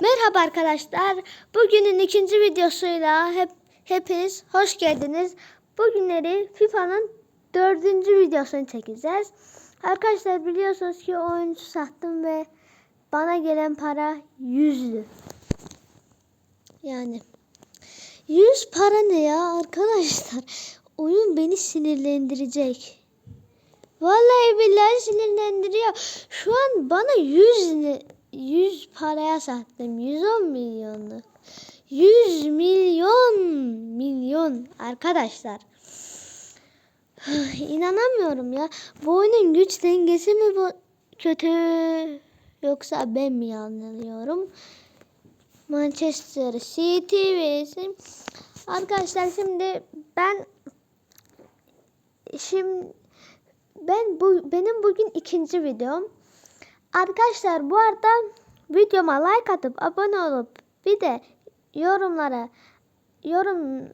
Merhaba arkadaşlar. Bugünün ikinci videosuyla hep hepiniz hoş geldiniz. Bugünleri FIFA'nın dördüncü videosunu çekeceğiz. Arkadaşlar biliyorsunuz ki oyuncu sattım ve bana gelen para yüzdü. Yani yüz para ne ya arkadaşlar? Oyun beni sinirlendirecek. Vallahi billahi sinirlendiriyor. Şu an bana 100 ne- 100 paraya sattım. 110 milyonluk. 100 milyon milyon arkadaşlar. İnanamıyorum ya. Bu oyunun güç dengesi mi bu kötü yoksa ben mi yanılıyorum? Manchester City vs Arkadaşlar şimdi ben şimdi ben bu benim bugün ikinci videom. Arkadaşlar bu arada videoma like atıp abone olup bir de yorumlara yorum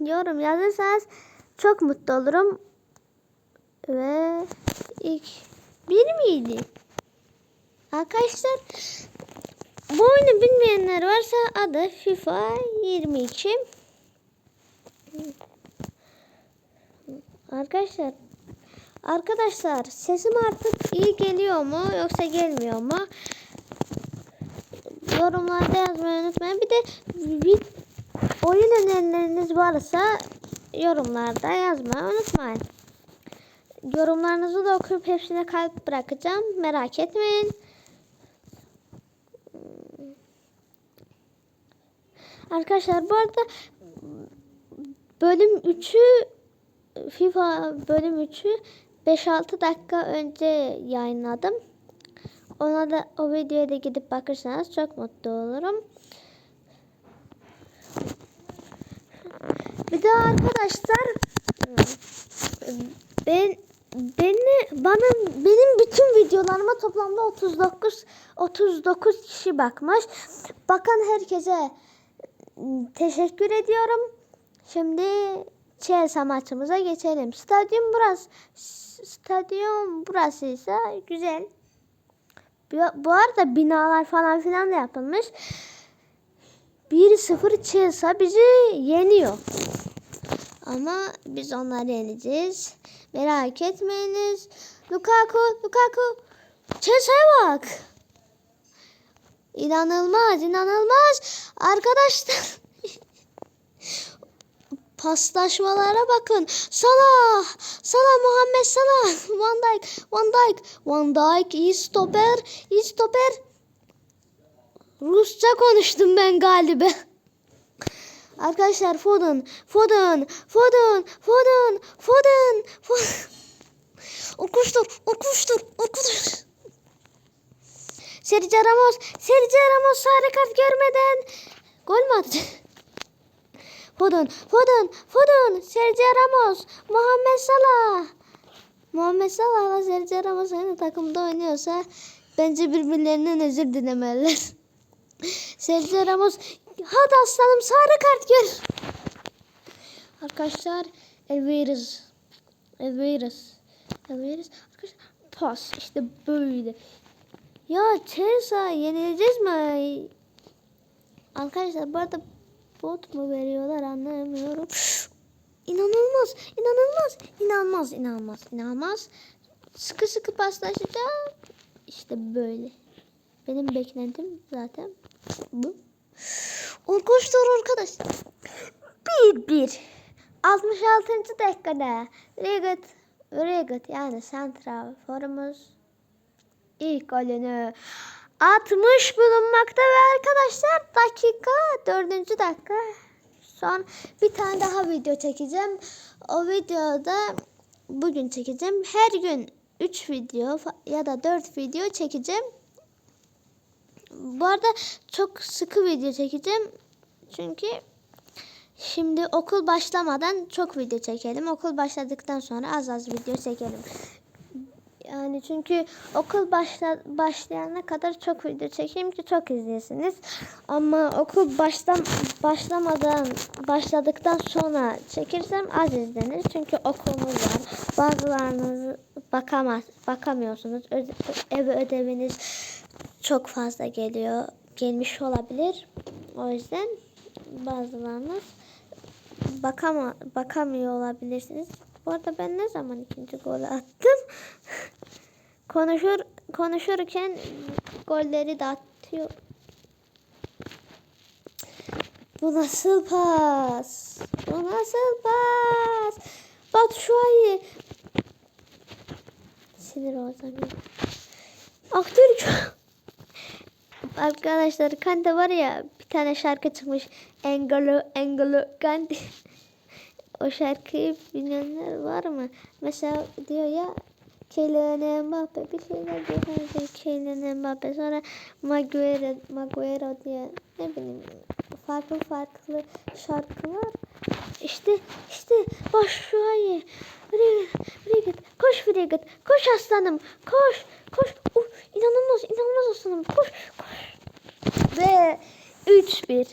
yorum yazırsanız çok mutlu olurum. Ve ilk bir miydi? Arkadaşlar bu oyunu bilmeyenler varsa adı FIFA 22. Arkadaşlar Arkadaşlar sesim artık iyi geliyor mu yoksa gelmiyor mu? Yorumlarda yazmayı unutmayın. Bir de bir oyun önerileriniz varsa yorumlarda yazmayı unutmayın. Yorumlarınızı da okuyup hepsine kalp bırakacağım. Merak etmeyin. Arkadaşlar bu arada bölüm 3'ü FIFA bölüm 3'ü 5-6 dakika önce yayınladım. Ona da o videoya da gidip bakırsanız çok mutlu olurum. Bir de arkadaşlar ben beni bana benim bütün videolarıma toplamda 39 39 kişi bakmış. Bakan herkese teşekkür ediyorum. Şimdi Chelsea maçımıza geçelim. Stadyum burası. Stadyum burası ise güzel. Bu- arada binalar falan filan da yapılmış. 1-0 Chelsea bizi yeniyor. Ama biz onları yeneceğiz. Merak etmeyiniz. Lukaku, Lukaku. Chelsea'ye bak. İnanılmaz, inanılmaz. Arkadaşlar. Paslaşmalara bakın. Salah, Salah, Muhammed Salah, Van Dijk, Van Dijk, Van Dijk, iyi stoper, iyi stoper. Rusça konuştum ben galiba. Arkadaşlar Foden, Foden, Foden, Foden, Foden, Foden. Okuştur, okuştur, okuştur. Sergio Ramos, Sergio Ramos sarı kart görmeden gol mü attı? Foden, Foden, Foden, Sergio Ramos, Muhammed Salah. Muhammed Salah ve Sergio Ramos aynı takımda oynuyorsa bence birbirlerinden özür dilemeliler. Sergio Ramos, hadi aslanım sarı kart gör. Arkadaşlar, Elveriz. Elveriz. Elveriz. Arkadaşlar, pas işte böyle. Ya Chelsea yenileceğiz mi? Arkadaşlar bu arada bot mu veriyorlar anlamıyorum. İnanılmaz, inanılmaz, inanılmaz, inanılmaz, inanılmaz. Sıkı sıkı paslaşacağım. İşte böyle. Benim beklentim zaten bu. Arkadaşlar arkadaşlar. Bir bir. 66. dakikada. Regat, Regat yani Central forumuz ilk golünü atmış bulunmakta ve arkadaşlar dakika dördüncü dakika son bir tane daha video çekeceğim. O videoda bugün çekeceğim. Her gün 3 video ya da 4 video çekeceğim. Bu arada çok sıkı video çekeceğim. Çünkü şimdi okul başlamadan çok video çekelim. Okul başladıktan sonra az az video çekelim. Yani çünkü okul başla, başlayana kadar çok video çekeyim ki çok izleyesiniz. Ama okul baştan başlamadan başladıktan sonra çekirsem az izlenir. Çünkü okulumuz var. Bazılarınız bakamaz, bakamıyorsunuz. Öde, ev ödeviniz çok fazla geliyor. gelmiş olabilir. O yüzden bazılarınız bakama, bakamıyor olabilirsiniz. Bu arada ben ne zaman ikinci gol attım? Konuşur konuşurken golleri de atıyor. Bu nasıl pas? Bu nasıl pas? Batshuayi. Sinir olacağım ya. Aktör çok... Arkadaşlar Kante var ya bir tane şarkı çıkmış. Engolo Engolo Kante. o şarkıyı bilenler var mı? Mesela diyor ya Kylian Mbappe bir şeyler. Hani Kylian Mbappe sonra Maguire, Maguire diye ne bileyim farklı farklı şarkılar. İşte işte baş şu ayı. Frigate, koş Frigate, koş aslanım, koş, koş. Uh, inanılmaz, inanılmaz aslanım, koş, koş. Ve 3-1.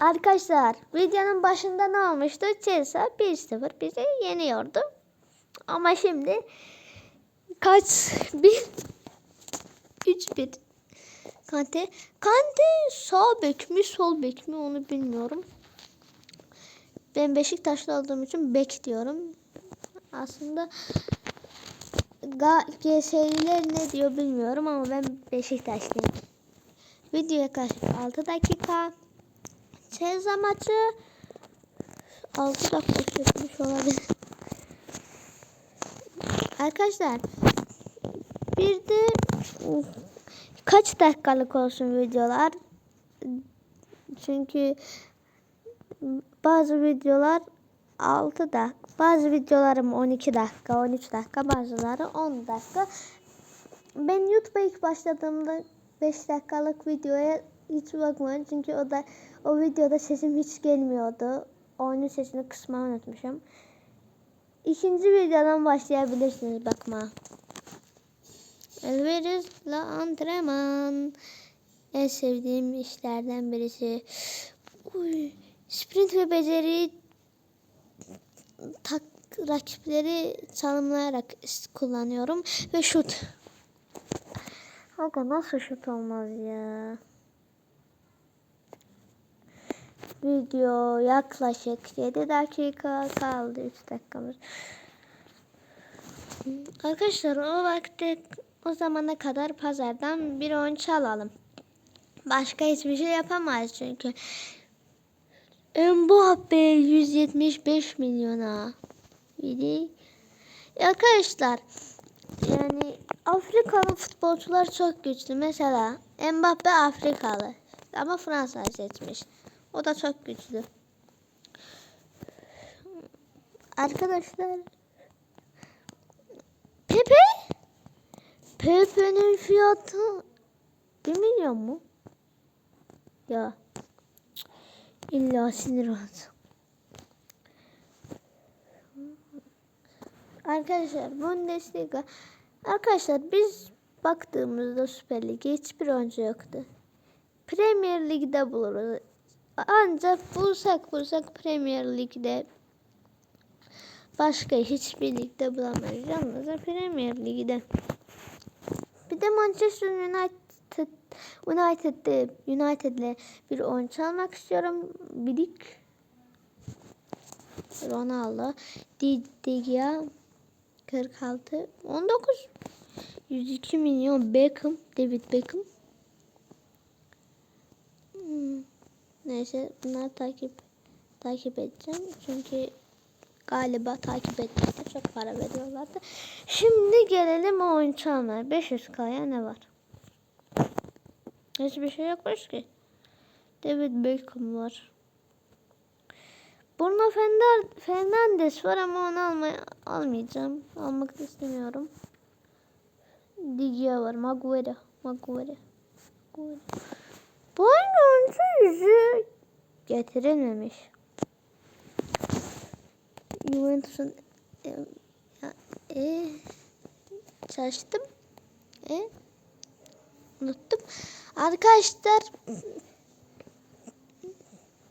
Arkadaşlar videonun başında ne olmuştu? Chelsea 1-0 bizi yeniyordu. Ama şimdi kaç? 1 3-1. Kante. Kante sağ bek mi sol bek mi onu bilmiyorum. Ben Beşiktaşlı olduğum için bek diyorum. Aslında GS'liler ne diyor bilmiyorum ama ben Beşiktaşlıyım. Video yaklaşık 6 dakika. Chelsea maçı 6 dakika sürmüş olabilir. Arkadaşlar bir de kaç dakikalık olsun videolar? Çünkü bazı videolar 6 dakika, bazı videolarım 12 dakika, 13 dakika, bazıları 10 dakika. Ben YouTube'a ilk başladığımda 5 dakikalık videoya hiç bakmadım çünkü o da o videoda sesim hiç gelmiyordu. Onun sesini kısmayı unutmuşum. İkinci videodan başlayabilirsiniz bakma. Elveriz'le antrenman. En sevdiğim işlerden birisi. Uy, sprint ve beceri tak, rakipleri çalımlayarak kullanıyorum. Ve şut. Aga nasıl şut olmaz ya. Video yaklaşık 7 dakika kaldı. 3 dakikamız. Arkadaşlar o vakti o zamana kadar pazardan bir oyun çalalım. Başka hiçbir şey yapamayız çünkü. Mbappe 175 milyona. Biri. Arkadaşlar yani Afrikalı futbolcular çok güçlü. Mesela Mbappe Afrikalı ama Fransa seçmiş. O da çok güçlü. Arkadaşlar Pepe Pepe'nin fiyatı 1 milyon mu? Ya illa sinir oldu. Arkadaşlar Bundesliga Arkadaşlar biz baktığımızda Süper Lig'e hiçbir oyuncu yoktu. Premier Lig'de buluruz. Ancak bulsak bulsak Premier Lig'de başka hiçbir ligde bulamayız. Yalnızca Premier Lig'de. De Manchester United United'de United'le bir oyuncu almak istiyorum. Bidik Ronaldo Di Gea 46 19 102 milyon Beckham David Beckham hmm. Neyse bunları takip takip edeceğim. Çünkü galiba takip ettiğimde çok para veriyorlardı. Şimdi gelelim o oyun çalmaya. 500k'ya ne var? Hiçbir şey yokmuş ki. David Beckham var. Bruno Fernandes var ama onu almaya, almayacağım. Almak istemiyorum. Digia var. Maguire. Maguire. Maguire. Bu oyuncu yüzü getirilmemiş. Juventus'un e, e, çalıştım. E, unuttum. Arkadaşlar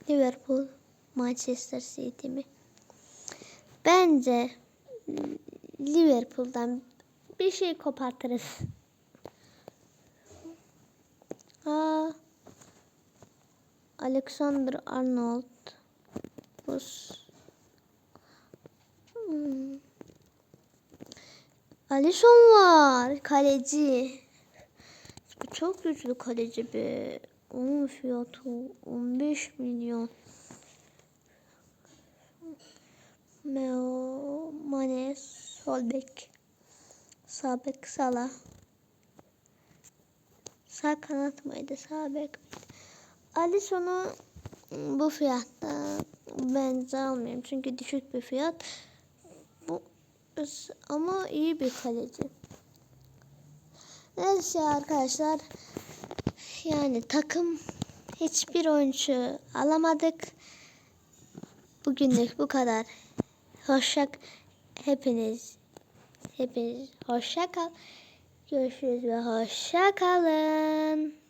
Liverpool Manchester City mi? Bence Liverpool'dan bir şey kopartırız. Aa, Alexander Arnold. Bus. Alisson var. Kaleci. Bu çok güçlü kaleci be. Onun fiyatı 15 milyon. Meo Mane Solbek. Sabek Sala. Sağ kanat mıydı? Sağ bek? Alisson'u bu fiyatta bence almayayım. Çünkü düşük bir fiyat. Ama iyi bir kaleci. Neyse arkadaşlar. Yani takım hiçbir oyuncu alamadık. Bugünlük bu kadar. Hoşça hepiniz hepiniz hoşça kal. Görüşürüz ve hoşça kalın.